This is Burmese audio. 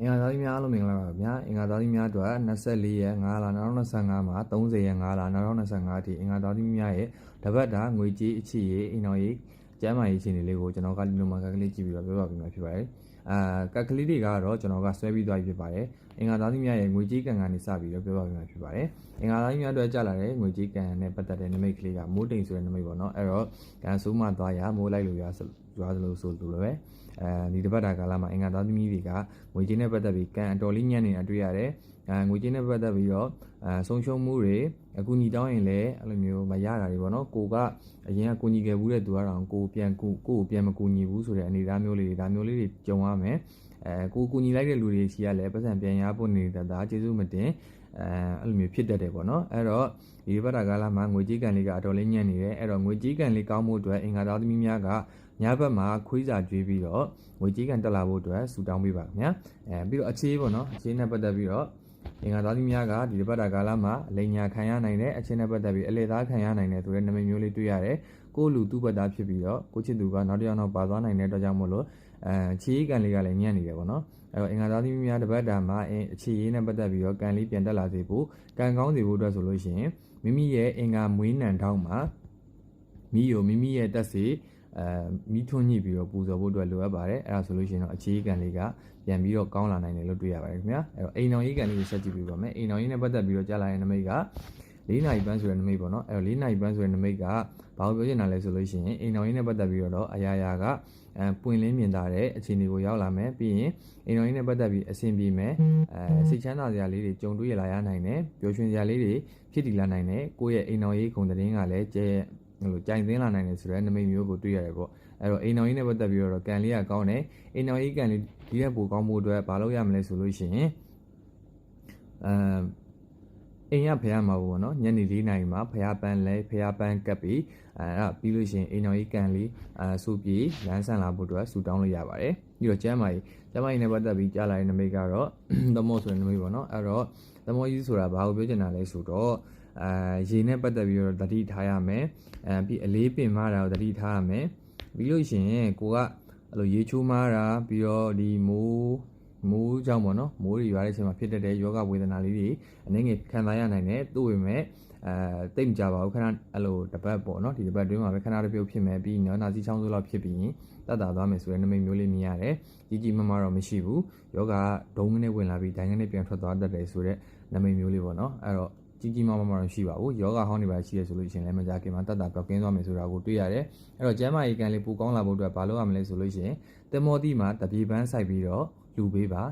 အင်္ဂါသားကြီးများအားလုံးမင်္ဂလာပါခင်ဗျာအင်္ဂါသားကြီးများအတွက်24ရက်5လ2025မှာ30ရက်5လ2025အထိအင်္ဂါသားကြီးများရဲ့တပတ်တာငွေကြေးအချစ်ရေးအိမ်တော်ရေးကျမ်းမာရေးအခြေအနေလေးကိုကျွန်တော်ကဒီလိုမှကကလေးကြည့်ပြီးတော့ပြောပြပေးမှာဖြစ်ပါတယ်အာကကလေးတွေကတော့ကျွန်တော်ကဆွဲပြီးသွားပြီဖြစ်ပါတယ်အင်္ဂါသားကြီးများရဲ့ငွေကြေးကံကနေစပြီးတော့ပြောပြပေးမှာဖြစ်ပါတယ်အင်္ဂါသားကြီးများအတွက်ကြာလာတဲ့ငွေကြေးကံနဲ့ပတ်သက်တဲ့နမိတ်ကလေးကမိုးတိမ်ဆိုတဲ့နမိတ်ပေါ့နော်အဲ့တော့ကံဆိုးမှသွားရမိုးလိုက်လို့ရဆို ရွာသလိုဆိုလိုပဲအဲဒီတစ်ပတ်တာကာလမှာအင်္ဂါသားသမီးတွေကငွေကြေးနဲ့ပတ်သက်ပြီးကံအတော်လေးညံ့နေတာတွေ့ရတယ်အဲငွေကြေးနဲ့ပတ်သက်ပြီးတော့အဲဆုံးရှုံးမှုတွေအကူအညီတောင်းရင်လည်းအဲ့လိုမျိုးမရတာတွေပေါ့နော်ကိုကအရင်ကကူညီခဲ့ဘူးတဲ့သူကတော့ကိုပြန်ကူကိုကိုပြန်မကူညီဘူးဆိုတဲ့အနေအထားမျိုးလေးတွေဒါမျိုးလေးတွေကြုံရမယ် အဲကိုကူညီလိုက်တဲ့လူတွေရှိရလဲပတ်စံပြန်ရဖို့နေတဲ့ဒါကျေးဇူးမတင်အဲအဲ့လိုမျိုးဖြစ်တတ်တယ်ပေါ့နော်အဲ့တော့ဒီဘက်တာကာလမှာငွေကြေးကံလေးကအတော်လေးညံ့နေတယ်အဲ့တော့ငွေကြေးကံလေးကောင်းမှုအတွက်အင်္ဂါသားသမီးများကညဘက်မှာခွေးစာကျွေးပြီးတော့ငွေကြေးကံတက်လာဖို့အတွက်ဆူတောင်းပေးပါခင်ဗျာအဲပြီးတော့အခြေပေါ့နော်အခြေနဲ့ပတ်သက်ပြီးတော့အင်္ဂါသားသမီးများကဒီဘက်တာကာလမှာအလိညာခံရနိုင်တဲ့အခြေနဲ့ပတ်သက်ပြီးအလေသားခံရနိုင်တဲ့ဆိုတဲ့နာမည်မျိုးလေးတွေ့ရတယ်ကိုယ့်လူသူ့ဘက်သားဖြစ်ပြီးတော့ကိုချစ်သူကနောက်တစ်ယောက်နောက်ပါသွားနိုင်တဲ့အတွက်ကြောင့်မို့လို့ အဲခြေကံလေးကလည်းညံ့နေတယ်ပေါ့နော်အဲ့တော့အင်္ဂါသားသမီးများတစ်ပတ်တာမှာအခြေရေးနဲ့ပတ်သက်ပြီးတော့ကံလေးပြန်တက်လာစေဖို့ကံကောင်းစေဖို့အတွက်ဆိုလို့ရှိရင်မိမိရဲ့အင်္ဂါမွေးနံထောင်းမှာမိယိုမိမိရဲ့တက်စီအဲမိထွန်းညှိပြီးတော့ပူဇော်ဖို့အတွက်လိုအပ်ပါတယ်အဲ့ဒါဆိုလို့ရှိရင်တော့အခြေကံလေးကပြန်ပြီးတော့ကောင်းလာနိုင်တယ်လို့တွေ့ရပါတယ်ခင်ဗျာအဲ့တော့အိမ်တော်ရေးကံလေးကိုဆက်ကြည့်ပြပါမယ်အိမ်တော်ရေးနဲ့ပတ်သက်ပြီးတော့ကြားလာတဲ့နမိတ်က၄နိုင်ပန်းဆိုတဲ့နမိတ်ပေါ့နော်အဲ့တော့၄နိုင်ပန်းဆိုတဲ့နမိတ်က ဘာလို့ပြောချင်တာလဲဆိုလို့ရှိရင်အိမ်တော်ရေးနဲ့ပတ်သက်ပြီးတော့အရာရာကအဲပွင့်လင်းမြင်သာတဲ့အခြေအနေကိုရောက်လာမယ်ပြီးရင်အိမ်တော်ရေးနဲ့ပတ်သက်ပြီးအဆင်ပြေမယ်အဲစိတ်ချမ်းသာစရာလေးတွေကြုံတွေ့ရလာရနိုင်တယ်ပျော်ရွှင်စရာလေးတွေဖြစ်တည်လာနိုင်တယ်ကိုယ့်ရဲ့အိမ်တော်ရေးခုံတဲ့င်းကလည်းကျဲဟိုကြိုင်သိမ်းလာနိုင်တယ်ဆိုတဲ့နမိတ်မျိုးကိုတွေ့ရတယ်ပေါ့အဲ့တော့အိမ်တော်ကြီးနဲ့ပတ်သက်ပြီးတော့ကန်လေးကကောင်းတယ်အိမ်တော်ကြီးကန်လေးဒီရက်ပိုကောင်းဖို့အတွက်မလုပ်ရမလဲဆိုလို့ရှိရင်အမ် အိမ်ရဖះမှာပေါ့နော်ညနေ၄နာရီမှာဖះပန်းလဲဖះပန်းကပ်ပြီးအဲအဲ့ပြီးလို့ရှိရင်အိမ်တော်ကြီးကန်လေးအဲစူပြေလမ်းဆန်လာဖို့အတွက်ဆူတောင်းလို့ရပါတယ်ပြီးတော့ကျမ်းမာကြီးကျမ်းမာကြီးနဲ့ပတ်သက်ပြီးကြားလာတဲ့နမိတ်ကတော့သမောဆိုတဲ့နမိတ်ပေါ့နော်အဲ့တော့သမောကြီးဆိုတာဘာကိုပြောချင်တာလဲဆိုတော့အဲရေနဲ့ပတ်သက်ပြီးတော့တတိထားရမယ်အဲပြီးအလေးပင်မတာကိုတတိထားရမယ်ပြီးလို့ရှိရင်ကိုကအဲ့လိုရေချိုးမားတာပြီးတော့ဒီမိုး မိုးကြောင့်ပေါ့နော်မိုးတွေရွာတဲ့အချိန်မှာဖြစ်တတ်တဲ့ယောဂဝေဒနာလေးတွေအနေငယ်ခံစားရနိုင်တယ်သို့ပေမဲ့အဲတိတ်မကြပါဘူးခဏအဲ့လိုတပတ်ပေါ့နော်ဒီတပတ်တွင်းမှာပဲခဏတစ်ပြုတ်ဖြစ်မယ်ပြီးနော်နာစီချောင်းဆိုးလောက်ဖြစ်ပြီးရင်တတ်တာသွားမယ်ဆိုတဲ့နမိတ်မျိုးလေးမြင်ရတယ်ကြီးကြီးမားမားတော့မရှိဘူးယောဂဒုံကနေဝင်လာပြီးဒိုင်းကနေပြန်ထွက်သွားတတ်တယ်ဆိုတဲ့နမိတ်မျိုးလေးပေါ့နော်အဲ့တော့ကြီးကြီးမားမားတော့ရှိပါဘူးယောဂဟောင်းတွေပါရှိရဆိုလို့ရှိရင်လည်းမကြခင်မှာတတ်တာပြောက်ကင်းသွားမယ်ဆိုတာကိုတွေ့ရတယ်အဲ့တော့ကျမ်းမာရေးကန်လေးပူကောင်းလာဖို့အတွက်ဘာလုပ်ရမလဲဆိုလို့ရှိရင်တမောတိမှာတပြေပန်းဆိုင်ပြီးတော့ လူပေးပါ